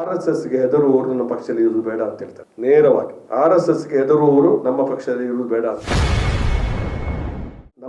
R S ಎಸ್ಗೆ ಹೆದರುವವರು ನಮ್ಮ ಪಕ್ಷದಲ್ಲಿ ಇರುವುದು ಬೇಡ ಅಂತ ಹೇಳ್ತಾರೆ. ನೇರವಾಗಿ ಆರ್ ಎಸ್ ಎಸ್ಗೆ ಹೆದರುವವರು ನಮ್ಮ ಪಕ್ಷದಲ್ಲಿ ಇರುವುದು ಬೇಡ ಅಂತ.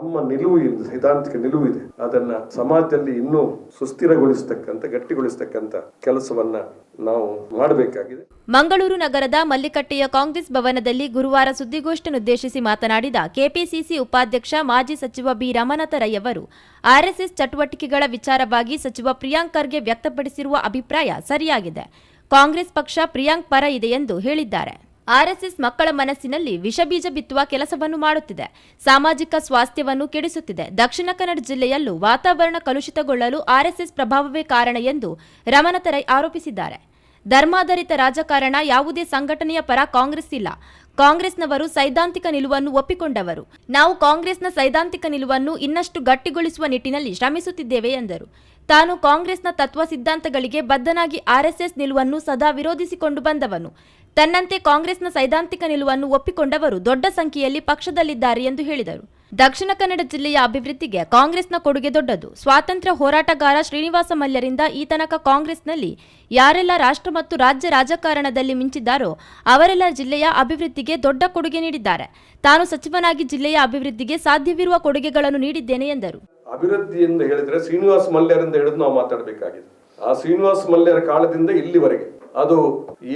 ನಮ್ಮ ನಿಲುವು ಇದೆ, ಸೈದ್ಧಾಂತಿಕ ನಿಲುವು ಇದೆ. ಅದನ್ನ ಸಮಾಜದಲ್ಲಿ ಇನ್ನೂ ಸುಸ್ಥಿರಗೊಳಿಸತಕ್ಕಂಥ, ಗಟ್ಟಿಗೊಳಿಸತಕ್ಕಂಥ ಕೆಲಸವನ್ನ ನಾವು ಮಾಡಬೇಕಾಗಿದೆ. ಮಂಗಳೂರು ನಗರದ ಮಲ್ಲಿಕಟ್ಟೆಯ ಕಾಂಗ್ರೆಸ್ ಭವನದಲ್ಲಿ ಗುರುವಾರ ಸುದ್ದಿಗೋಷ್ಠಿಯನ್ನುದ್ದೇಶಿಸಿ ಮಾತನಾಡಿದ ಕೆಪಿಸಿಸಿ ಉಪಾಧ್ಯಕ್ಷ ಮಾಜಿ ಸಚಿವ ಬಿ. ರಮಾನಾಥ ರೈ ಅವರು ಆರ್ಎಸ್ಎಸ್ ಚಟುವಟಿಕೆಗಳ ವಿಚಾರವಾಗಿ ಸಚಿವ ಪ್ರಿಯಾಂಕ್ ಖರ್ಗೆ ವ್ಯಕ್ತಪಡಿಸಿರುವ ಅಭಿಪ್ರಾಯ ಸರಿಯಾಗಿದೆ. ಕಾಂಗ್ರೆಸ್ ಪಕ್ಷ ಪ್ರಿಯಾಂಕ್ ಪರ ಇದೆ ಎಂದು ಹೇಳಿದ್ದಾರೆ. ಆರ್ಎಸ್ಎಸ್ ಮಕ್ಕಳ ಮನಸ್ಸಿನಲ್ಲಿ ವಿಷಬೀಜ ಬಿತ್ತುವ ಕೆಲಸವನ್ನು ಮಾಡುತ್ತಿದೆ. ಸಾಮಾಜಿಕ ಸ್ವಾಸ್ಥ್ಯವನ್ನು ಕೆಡಿಸುತ್ತಿದೆ. ದಕ್ಷಿಣ ಕನ್ನಡ ಜಿಲ್ಲೆಯಲ್ಲೂ ವಾತಾವರಣ ಕಲುಷಿತಗೊಳ್ಳಲು ಆರ್ಎಸ್ಎಸ್ ಪ್ರಭಾವವೇ ಕಾರಣ ಎಂದು ರಮಣತರೈ ಆರೋಪಿಸಿದ್ದಾರೆ. ಧರ್ಮಾಧಾರಿತ ರಾಜಕಾರಣ ಯಾವುದೇ ಸಂಘಟನೆಯ ಪರ ಕಾಂಗ್ರೆಸ್ ಇಲ್ಲ. ಕಾಂಗ್ರೆಸ್ನವರು ಸೈದ್ಧಾಂತಿಕ ನಿಲುವನ್ನು ಒಪ್ಪಿಕೊಂಡವರು. ನಾವು ಕಾಂಗ್ರೆಸ್ನ ಸೈದ್ಧಾಂತಿಕ ನಿಲುವನ್ನು ಇನ್ನಷ್ಟು ಗಟ್ಟಿಗೊಳಿಸುವ ನಿಟ್ಟಿನಲ್ಲಿ ಶ್ರಮಿಸುತ್ತಿದ್ದೇವೆ ಎಂದರು. ತಾನು ಕಾಂಗ್ರೆಸ್ನ ತತ್ವ ಸಿದ್ಧಾಂತಗಳಿಗೆ ಬದ್ಧನಾಗಿ ಆರ್ಎಸ್ಎಸ್ ನಿಲುವನ್ನು ಸದಾ ವಿರೋಧಿಸಿಕೊಂಡು ಬಂದವನು. ತನ್ನಂತೆ ಕಾಂಗ್ರೆಸ್ನ ಸೈದ್ಧಾಂತಿಕ ನಿಲುವನ್ನು ಒಪ್ಪಿಕೊಂಡವರು ದೊಡ್ಡ ಸಂಖ್ಯೆಯಲ್ಲಿ ಪಕ್ಷದಲ್ಲಿದ್ದಾರೆ ಎಂದು ಹೇಳಿದರು. ದಕ್ಷಿಣ ಕನ್ನಡ ಜಿಲ್ಲೆಯ ಅಭಿವೃದ್ಧಿಗೆ ಕಾಂಗ್ರೆಸ್ನ ಕೊಡುಗೆ ದೊಡ್ಡದು. ಸ್ವಾತಂತ್ರ್ಯ ಹೋರಾಟಗಾರ ಶ್ರೀನಿವಾಸ ಮಲ್ಯರಿಂದ ಈ ತನಕ ಕಾಂಗ್ರೆಸ್ನಲ್ಲಿ ಯಾರೆಲ್ಲ ರಾಷ್ಟ್ರ ಮತ್ತು ರಾಜ್ಯ ರಾಜಕಾರಣದಲ್ಲಿ ಮಿಂಚಿದ್ದಾರೋ ಅವರೆಲ್ಲ ಜಿಲ್ಲೆಯ ಅಭಿವೃದ್ಧಿಗೆ ದೊಡ್ಡ ಕೊಡುಗೆ ನೀಡಿದ್ದಾರೆ. ತಾನು ಸಚಿವನಾಗಿ ಜಿಲ್ಲೆಯ ಅಭಿವೃದ್ಧಿಗೆ ಸಾಧ್ಯವಿರುವ ಕೊಡುಗೆಗಳನ್ನು ನೀಡಿದ್ದೇನೆ ಎಂದರು. ಅಭಿವೃದ್ಧಿ ಎಂದು ಹೇಳಿದ್ರೆ ಶ್ರೀನಿವಾಸ ಮಲ್ಯರಿಂದ ಹಿಡಿದು ನಾವು ಮಾತಾಡಬೇಕಾಗಿದೆ. ಆ ಶ್ರೀನಿವಾಸ ಮಲ್ಯರ ಕಾಲದಿಂದ ಇಲ್ಲಿವರೆಗೆ ಅದು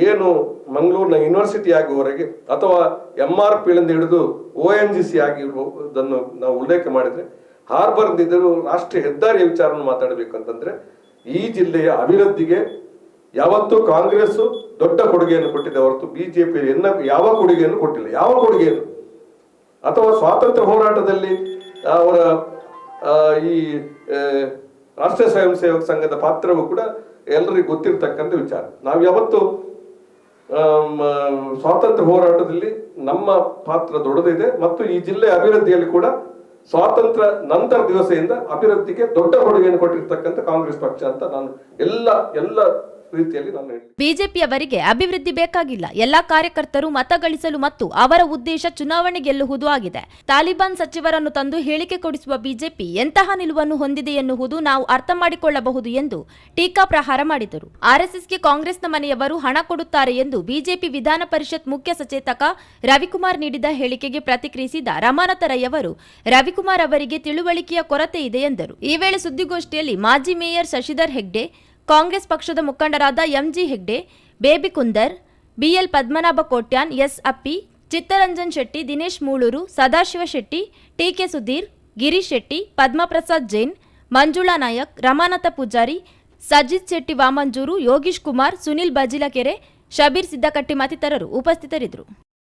ಏನು ಮಂಗಳೂರಿನ ಯೂನಿವರ್ಸಿಟಿ ಆಗುವವರೆಗೆ ಅಥವಾ ಎಂ ಆರ್ ಪಿಳಿಂದ ಹಿಡಿದು ಒ ಎನ್ ಜಿ ಸಿ ಆಗಿರುವುದನ್ನು ನಾವು ಉಲ್ಲೇಖ ಮಾಡಿದರೆ ಹಾರ್ಬರ್ ನಿಂದರು ರಾಷ್ಟ್ರೀಯ ಹೆದ್ದಾರಿಯ ವಿಚಾರವನ್ನು ಮಾತಾಡಬೇಕು ಅಂತಂದ್ರೆ, ಈ ಜಿಲ್ಲೆಯ ಅಭಿವೃದ್ಧಿಗೆ ಯಾವತ್ತೂ ಕಾಂಗ್ರೆಸ್ ದೊಡ್ಡ ಕೊಡುಗೆಯನ್ನು ಕೊಟ್ಟಿದೆ ಹೊರತು ಬಿಜೆಪಿ ಎನ್ನ ಯಾವ ಕೊಡುಗೆಯನ್ನು ಕೊಟ್ಟಿಲ್ಲ. ಯಾವ ಕೊಡುಗೆಯನ್ನು? ಅಥವಾ ಸ್ವಾತಂತ್ರ್ಯ ಹೋರಾಟದಲ್ಲಿ ಅವರ ಈ ರಾಷ್ಟ್ರೀಯ ಸ್ವಯಂ ಸೇವಕ ಸಂಘದ ಪಾತ್ರವೂ ಕೂಡ ಎಲ್ಲರಿಗೂ ಗೊತ್ತಿರತಕ್ಕಂಥ ವಿಚಾರ. ನಾವು ಯಾವತ್ತು ಸ್ವಾತಂತ್ರ್ಯ ಹೋರಾಟದಲ್ಲಿ ನಮ್ಮ ಪಾತ್ರ ದೊಡ್ಡದಿದೆ ಮತ್ತು ಈ ಜಿಲ್ಲೆ ಅಭಿವೃದ್ಧಿಯಲ್ಲಿ ಕೂಡ ಸ್ವಾತಂತ್ರ್ಯ ನಂತರ ದಿವಸದಿಂದ ಅಭಿವೃದ್ಧಿಗೆ ದೊಡ್ಡ ಕೊಡುಗೆಯನ್ನು ಕೊಟ್ಟಿರ್ತಕ್ಕಂಥ ಕಾಂಗ್ರೆಸ್ ಪಕ್ಷ ಅಂತ ನಾನು ಎಲ್ಲ ಎಲ್ಲ ರೀತಿಯಲ್ಲಿ ನಾನು ಹೇಳಿ ಬಿಜೆಪಿಯವರಿಗೆ ಅಭಿವೃದ್ಧಿ ಬೇಕಾಗಿಲ್ಲ. ಎಲ್ಲಾ ಕಾರ್ಯಕರ್ತರು ಮತ ಗಳಿಸಲು ಮತ್ತು ಅವರ ಉದ್ದೇಶ ಚುನಾವಣೆ ಗೆಲ್ಲುವುದು ಆಗಿದೆ. ತಾಲಿಬಾನ್ ಸಚಿವರನ್ನು ತಂದು ಹೇಳಿಕೆ ಕೊಡಿಸುವ ಬಿಜೆಪಿ ಎಂತಹ ನಿಲುವನ್ನು ಹೊಂದಿದೆ ಎನ್ನುವುದು ನಾವು ಅರ್ಥ ಮಾಡಿಕೊಳ್ಳಬಹುದು ಎಂದು ಟೀಕಾ ಪ್ರಹಾರ ಮಾಡಿದರು. ಆರ್ಎಸ್ಎಸ್ಗೆ ಕಾಂಗ್ರೆಸ್ನ ಮನೆಯವರು ಹಣ ಕೊಡುತ್ತಾರೆ ಎಂದು ಬಿಜೆಪಿ ವಿಧಾನ ಪರಿಷತ್ ಮುಖ್ಯ ಸಚೇತಕ ರವಿಕುಮಾರ್ ನೀಡಿದ ಹೇಳಿಕೆಗೆ ಪ್ರತಿಕ್ರಿಯಿಸಿದ ರಮಾನಾಥ ರೈ ಅವರು ರವಿಕುಮಾರ್ ಅವರಿಗೆ ತಿಳುವಳಿಕೆಯ ಕೊರತೆ ಇದೆ ಎಂದರು. ಈ ವೇಳೆ ಸುದ್ದಿಗೋಷ್ಠಿಯಲ್ಲಿ ಮಾಜಿ ಮೇಯರ್ ಶಶಿಧರ್ ಹೆಗ್ಡೆ ಕಾಂಗ್ರೆಸ್ ಪಕ್ಷದ ಮುಖಂಡರಾದ M G Hegde, Baby Kundar, B L Padmanabha Kotian, S Appi, Chittaranjan Shetty, Dinesh Mulur, Sadashiva Shetty T K Sudhir, Girish Shetty, Padmaprasad Jain, Manjula Nayak, Ramanatha Poojary, Sajith Shetty Vamanjoor, Yogish Kumar, Sunil Bajilakere, Shabeer Siddakatte ಮತ್ತಿತರರು ಉಪಸ್ಥಿತರಿದ್ದರು.